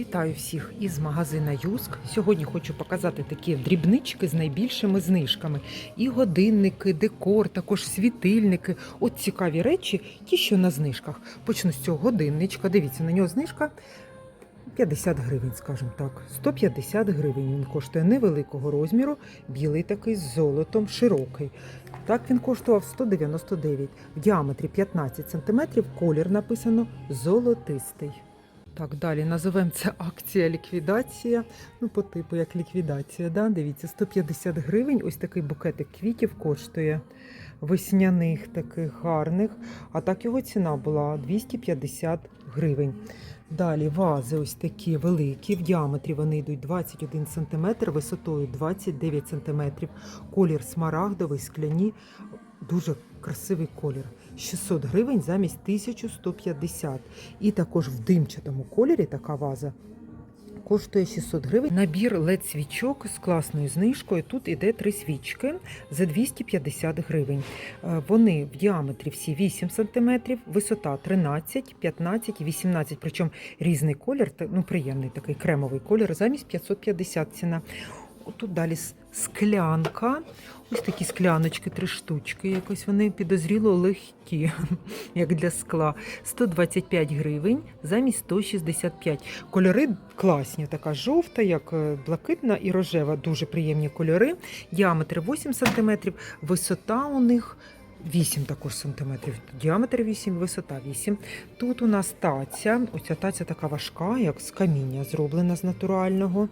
Вітаю всіх із магазина Юск. Сьогодні хочу показати такі дрібнички з найбільшими знижками. І годинники, декор, також світильники. От цікаві речі, ті, що на знижках. Почну з цього годинничка. Дивіться, на нього знижка 50 гривень, скажімо так. 150 гривень він коштує невеликого розміру, білий такий з золотом, широкий. Так він коштував 199. В діаметрі 15 см, колір написано золотистий. Так, далі називаємо це акція ліквідація. Ну, по типу як ліквідація. Да? Дивіться, 150 гривень. Ось такий букетик квітів коштує весняних таких гарних. А так його ціна була 250 гривень. Далі вази ось такі великі. В діаметрі вони йдуть 21 см, висотою 29 см. Колір смарагдовий, скляні. Дуже красивий колір. 600 гривень замість 1150. І також в димчатому кольорі така ваза коштує 600 гривень. Набір led свічок з класною знижкою. Тут іде три свічки за 250 гривень. Е, Вони в діаметрі всі 8 см, висота 13, 15 і 18, причому різний колір, ну приємний такий кремовий колір, замість 550 ціна. Тут далі склянка. Ось такі скляночки, три штучки. Якось вони підозріло легкі, як для скла. 125 гривень замість 165. Кольори класні, така жовта, як е, блакитна і рожева. Дуже приємні кольори. Діаметр 8 см, висота у них 8 також сантиметрів. Діаметр 8, висота 8. Тут у нас таця. Оця таця така важка, як з каміння, зроблена з натурального.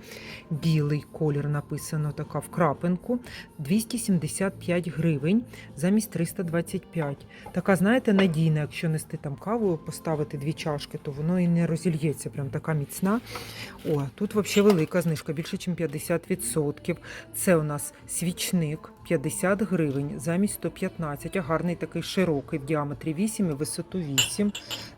Білий колір написано така в крапинку. 275 гривень замість 325. Така, знаєте, надійна, якщо нести там каву, поставити дві чашки, то воно і не розільється. Прям така міцна. О, тут взагалі велика знижка, більше, ніж 50%. Це у нас свічник 50 гривень замість 115. А гарний такий широкий в діаметрі 8 і висоту 8.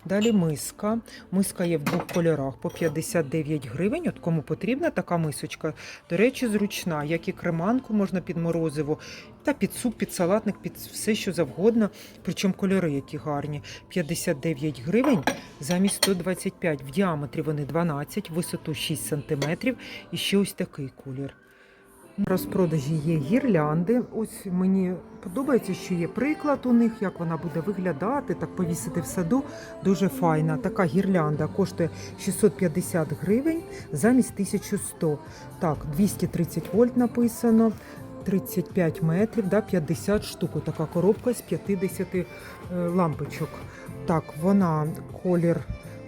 Далі миска. Миска є в двох кольорах по 59 гривень. От кому потрібна така мисочка. До речі, зручна, як і креманку можна під морозиво, та під суп, під салатник, під все, що завгодно. Причому кольори які гарні. 59 гривень замість 125. В діаметрі вони 12, висоту 6 см. І ще ось такий колір. Розпродажі є гірлянди. Ось мені подобається, що є приклад у них, як вона буде виглядати, так повісити в саду. Дуже файна. Така гірлянда коштує 650 гривень замість 1100. Так, 230 вольт написано. 35 метрів, да, 50 штук. Така коробка з 50 е, лампочок. Так, вона колір,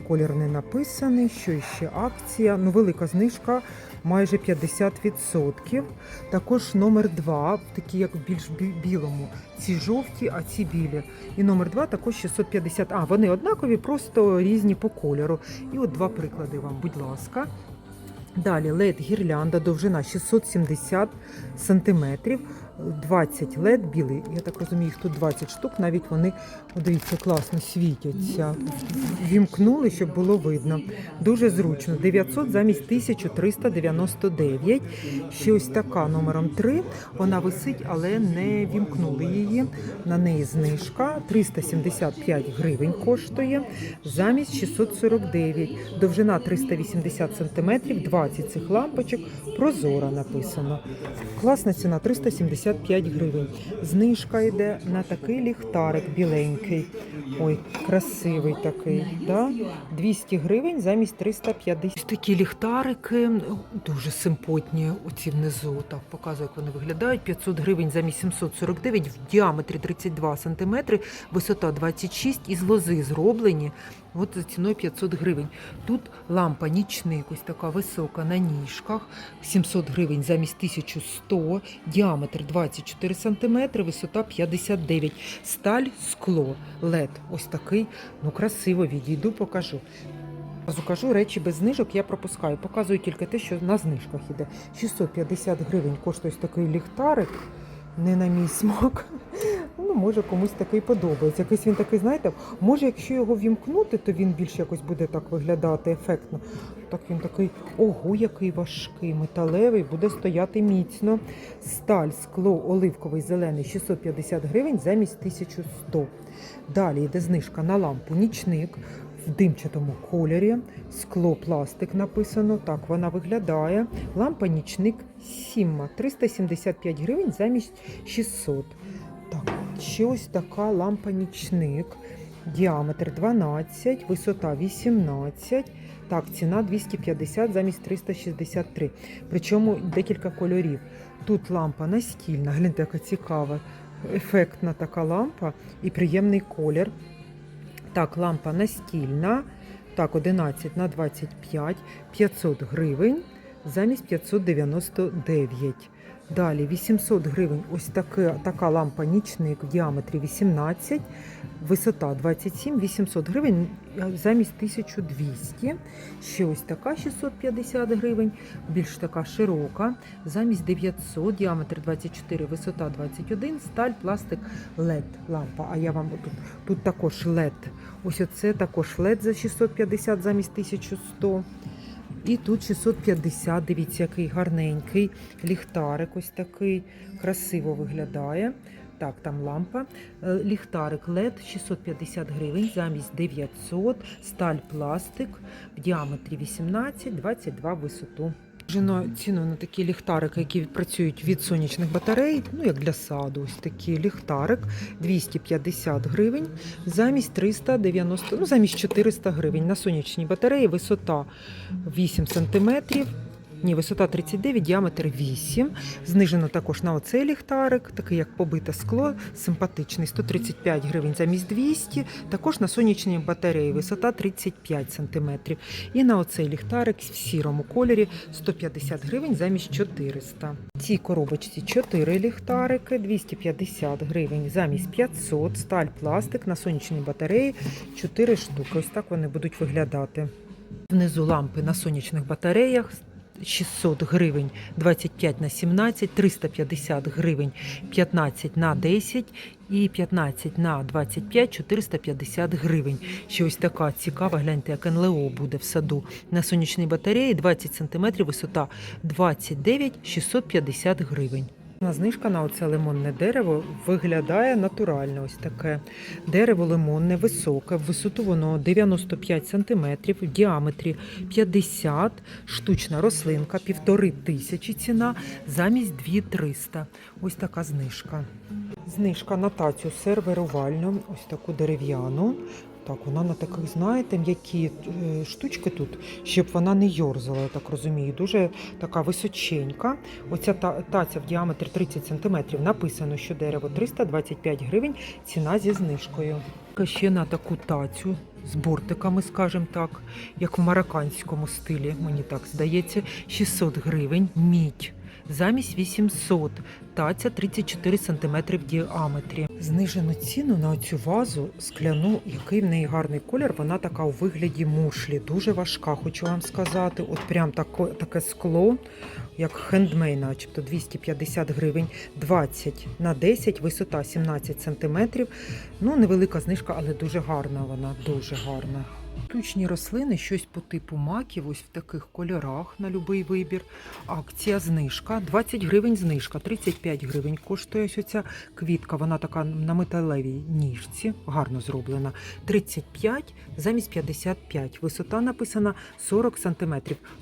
колір не написаний. Що ще акція? Ну, велика знижка, майже 50%. Також номер 2, такі як в більш білому. Ці жовті, а ці білі. І номер 2 також 650. А, вони однакові, просто різні по кольору. І от два приклади вам, будь ласка. Далі LED гірлянда, довжина 670 сантиметрів, 20 LED білий. Я так розумію, їх тут 20 штук, навіть вони, дивіться, класно світяться. Вімкнули, щоб було видно. Дуже зручно. 900 замість 1399. Ще ось така номером 3. Вона висить, але не вімкнули її. На неї знижка 375 гривень коштує, замість 649. Довжина 380 сантиметрів, 20 цих лампочок. Прозора написано. Класна ціна 375 гривень. Знижка йде на такий ліхтарик біленький. Ой, красивий такий. Да? 200 гривень замість 350. Ось Такі ліхтарики дуже симпотні. Оці внизу так показую, як вони виглядають. 500 гривень замість 749 в діаметрі 32 см, висота 26 із лози зроблені. От за ціною 500 гривень. Тут лампа нічник, ось така висока на ніжках, 700 гривень замість 1100, діаметр 24 см, висота 59, сталь, скло, лед. Ось такий, ну красиво відійду, покажу. Кажу, речі без знижок я пропускаю. Показую тільки те, що на знижках іде. 650 гривень коштує ось такий ліхтарик, не на мій смак. Ну, може, комусь такий подобається. Якийсь він такий, знаєте, може, якщо його вімкнути, то він більш якось буде так виглядати ефектно. Так він такий, ого, який важкий, металевий, буде стояти міцно. Сталь, скло, оливковий, зелений 650 гривень замість 1100. Далі йде знижка на лампу нічник в димчатому кольорі. Скло пластик написано. Так вона виглядає. Лампа нічник Сімма 375 гривень замість 600. Так, ще ось така лампа нічник. Діаметр 12, висота 18. Так, ціна 250 замість 363. Причому декілька кольорів. Тут лампа настільна, гляньте, яка цікава, ефектна така лампа і приємний колір. Так, лампа настільна. Так, 11 на 25, 500 гривень замість 599. Далі 800 гривень ось таке, така лампа нічник в діаметрі 18, висота 27, 800 гривень замість 1200. Ще ось така 650 гривень, більш така широка, замість 900, діаметр 24, висота 21, сталь, пластик, LED лампа. А я вам тут, тут також LED. Ось оце також LED за 650 замість 1100. І тут 650, дивіться, який гарненький ліхтарик, ось такий, красиво виглядає. Так, там лампа. Е, Ліхтарик LED 650 гривень замість 900, сталь пластик в діаметрі 18, 22 висоту. Жено ціну на такі ліхтарики, які працюють від сонячних батарей, ну як для саду, ось такий ліхтарик 250 гривень, замість 390, ну замість 400 гривень. На сонячній батареї висота 8 сантиметрів. Ні, висота 39, діаметр 8. Знижено також на оцей ліхтарик, такий як побите скло, симпатичний, 135 гривень замість 200. Також на сонячній батареї висота 35 сантиметрів. І на оцей ліхтарик в сірому кольорі 150 гривень замість 400. В цій коробочці 4 ліхтарики, 250 гривень замість 500. Сталь, пластик на сонячній батареї 4 штуки. Ось так вони будуть виглядати. Внизу лампи на сонячних батареях 600 гривень 25 на 17, 350 гривень 15 на 10 і 15 на 25 450 гривень. Ще ось така цікава, гляньте, як НЛО буде в саду. На сонячній батареї 20 см, висота 29 650 гривень. Знижка на оце лимонне дерево виглядає натурально. Ось таке дерево лимонне, високе. В висоту воно 95 см, в діаметрі 50, штучна рослинка, півтори тисячі ціна, замість 2300. Ось така знижка. Знижка на тацю сервірувальну, ось таку дерев'яну. Так, вона на таких, знаєте, м'які е, штучки тут, щоб вона не йорзала, я так розумію. Дуже така височенька. Оця та- таця в діаметрі 30 см. Написано, що дерево 325 гривень, ціна зі знижкою. Ще на таку тацю з бортиками, скажімо так, як в марокканському стилі, мені так здається, 600 гривень, мідь. Замість 800, таця 34 см в діаметрі. Знижено ціну на цю вазу скляну, який в неї гарний колір. Вона така у вигляді мушлі, дуже важка, хочу вам сказати. От прям тако, таке скло, як хендмей, начебто 250 гривень, 20 на 10, висота 17 см. Ну, невелика знижка, але дуже гарна вона, дуже гарна. Штучні рослини, щось по типу маків, ось в таких кольорах на будь-який вибір. Акція знижка, 20 гривень знижка, 35 гривень коштує ось оця квітка. Вона така на металевій ніжці, гарно зроблена. 35 замість 55. Висота написана 40 см.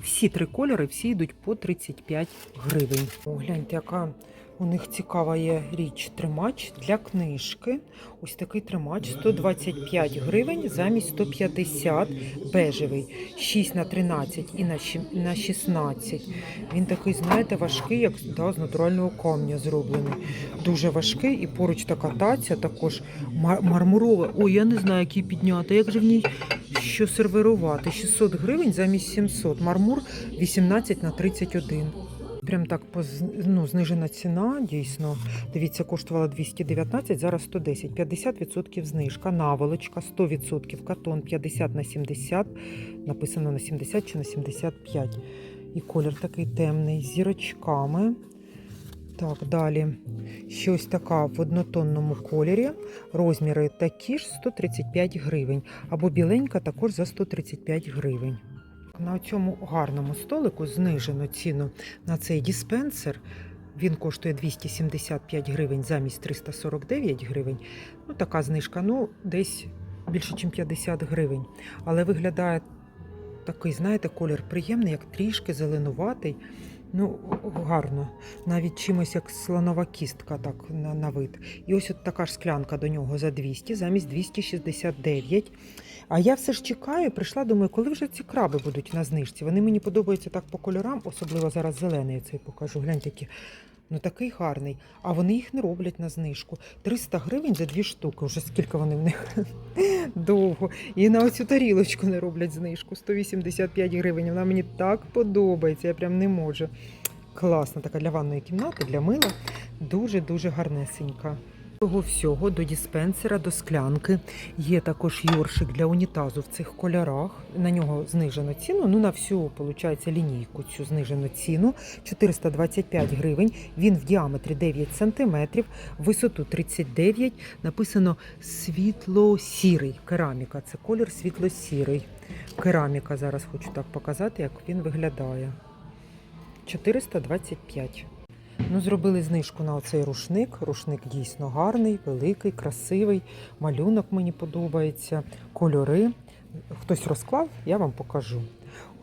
Всі три кольори, всі йдуть по 35 гривень. О, гляньте, яка у них цікава є річ тримач для книжки. Ось такий тримач 125 гривень замість 150 бежевий, 6 на 13 і на щі- 16. Він такий, знаєте, важкий, як да, з натурального камня зроблений. Дуже важкий і поруч така таця також мар- мармурова. Ой, я не знаю, як її підняти. Як же в ній що сервірувати? 600 гривень замість 700. Мармур 18 на 31. Прям так ну, знижена ціна, дійсно. Дивіться, коштувала 219, зараз 110. 50% знижка, наволочка 100%, катон 50 на 70, написано на 70 чи на 75. І колір такий темний, з зірочками. Так, далі. Щось така в однотонному кольорі. Розміри такі ж 135 гривень. Або біленька також за 135 гривень. На цьому гарному столику знижено ціну на цей диспенсер. Він коштує 275 гривень замість 349 гривень. Ну, така знижка, ну, десь більше, ніж 50 гривень. Але виглядає такий, знаєте, колір приємний, як трішки зеленуватий. Ну, гарно. Навіть чимось як слонова кістка, так на, на вид. І ось от така ж склянка до нього за 200, замість 269. А я все ж чекаю, прийшла, думаю, коли вже ці краби будуть на знижці. Вони мені подобаються так по кольорам, особливо зараз зелений я цей покажу. Гляньте, які. Ну такий гарний. А вони їх не роблять на знижку. 300 гривень за дві штуки. Вже скільки вони в них довго. І на оцю тарілочку не роблять знижку. 185 гривень. Вона мені так подобається. Я прям не можу. Класна така для ванної кімнати, для мила. Дуже-дуже гарнесенька. Того всього до диспенсера, до склянки. Є також йоршик для унітазу в цих кольорах. На нього знижено ціну. Ну на всю виходить, лінійку цю знижену ціну 425 гривень. Він в діаметрі 9 см, висоту 39 Написано світло-сірий. Кераміка. Це колір світло-сірий. Кераміка. Зараз хочу так показати, як він виглядає. 425. Ну, зробили знижку на оцей рушник. Рушник дійсно гарний, великий, красивий. Малюнок мені подобається, кольори. Хтось розклав, я вам покажу.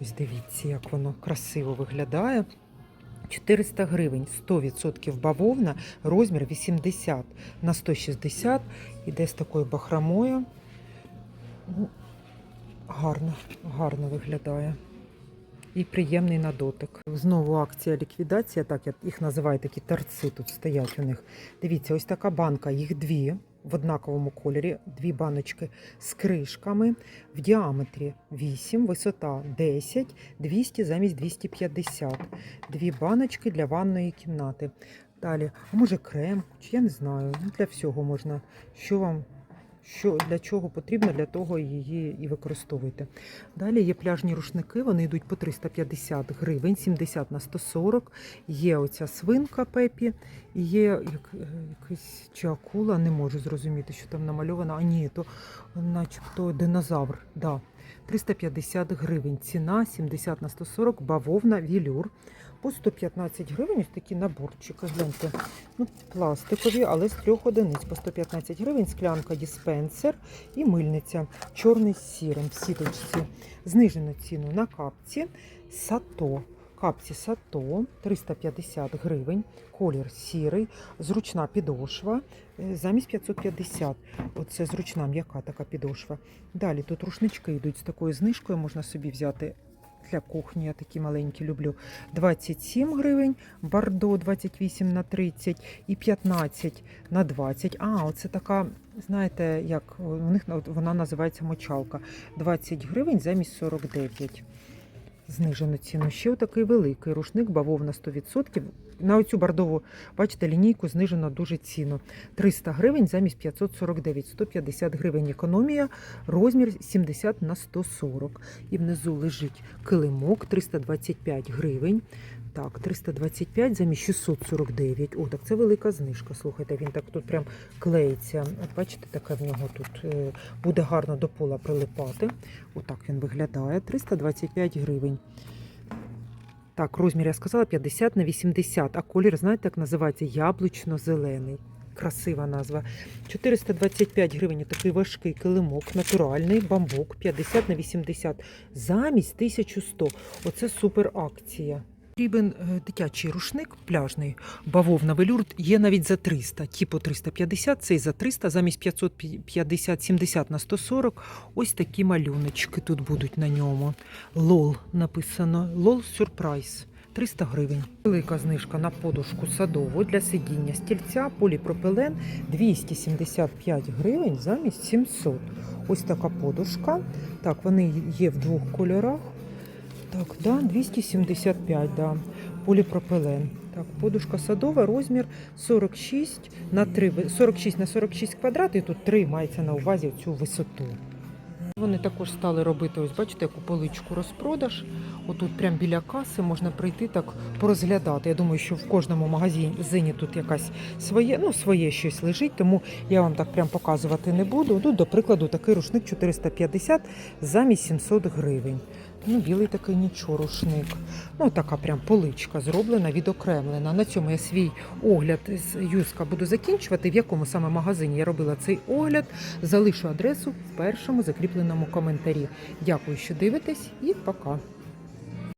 Ось дивіться, як воно красиво виглядає. 400 гривень, 100% бавовна, розмір 80 на 160. Іде з такою бахромою. Ну, Гарно, гарно виглядає і приємний на дотик. Знову акція ліквідація, так я їх називаю такі торци тут стоять у них. Дивіться, ось така банка, їх дві в однаковому кольорі, дві баночки з кришками в діаметрі 8, висота 10, 200 замість 250. Дві баночки для ванної кімнати. Далі, а може крем, чи я не знаю. Ну, для всього можна. Що вам що для чого потрібно, для того її і використовуйте. Далі є пляжні рушники, вони йдуть по 350 гривень, 70 на 140. Є оця свинка пепі, є як, е, якась чи акула, не можу зрозуміти, що там намальовано. А ні, то начебто динозавр. Да. 350 гривень. Ціна 70 на 140, бавовна, вілюр. По 115 гривень ось такі наборчики. Гляньте, ну, пластикові, але з трьох одиниць. По 115 гривень склянка диспенсер і мильниця. Чорний з сірим в сіточці. Знижено ціну на капці. Сато. Капці Сато 350 гривень, колір сірий, зручна підошва е, замість 550. Оце зручна м'яка така підошва. Далі тут рушнички йдуть з такою знижкою, можна собі взяти для кухні, я такі маленькі люблю. 27 гривень, бардо 28 на 30 і 15 на 20. А, оце така, знаєте, як у них вона називається мочалка. 20 гривень замість 49. Знижену ціну. Ще такий великий рушник, бавовна 100%. На оцю бордову, бачите, лінійку знижено дуже ціну. 300 гривень замість 549, 150 гривень економія, розмір 70 на 140. І внизу лежить килимок 325 гривень. Так, 325 замість 649. О, так це велика знижка. Слухайте, він так тут прям клеїться. От бачите, таке в нього тут е, буде гарно до пола прилипати. Отак він виглядає. 325 гривень. Так, розмір я сказала 50 на 80, а колір, знаєте, як називається? Яблучно-зелений. Красива назва. 425 гривень такий важкий килимок, натуральний бамбук 50 на 80 замість 1100. Оце супер акція. Потрібен е, дитячий рушник пляжний, бавовна велюр є навіть за 300, ті по 350, цей за 300, замість 550, 70 на 140. Ось такі малюночки тут будуть на ньому. Лол написано. Лол сюрприз. 300 гривень. Велика знижка на подушку садову для сидіння стільця, поліпропилен 275 гривень замість 700. Ось така подушка. Так, вони є в двох кольорах. Так, да, 275, да. Поліпропилен. Так, подушка садова, розмір 46 на 3, 46 на 46 квадрат, і тут 3 мається на увазі цю висоту. Вони також стали робити, ось бачите, яку поличку розпродаж. Отут прямо біля каси можна прийти так порозглядати. Я думаю, що в кожному магазині тут якась своє, ну, своє щось лежить, тому я вам так прям показувати не буду. Ну, до прикладу, такий рушник 450 замість 700 гривень. Ну, білий такий нічого, рушник. Ну, така прям поличка зроблена, відокремлена. На цьому я свій огляд з Юска буду закінчувати. В якому саме магазині я робила цей огляд, залишу адресу в першому закріпленому коментарі. Дякую, що дивитесь, і пока.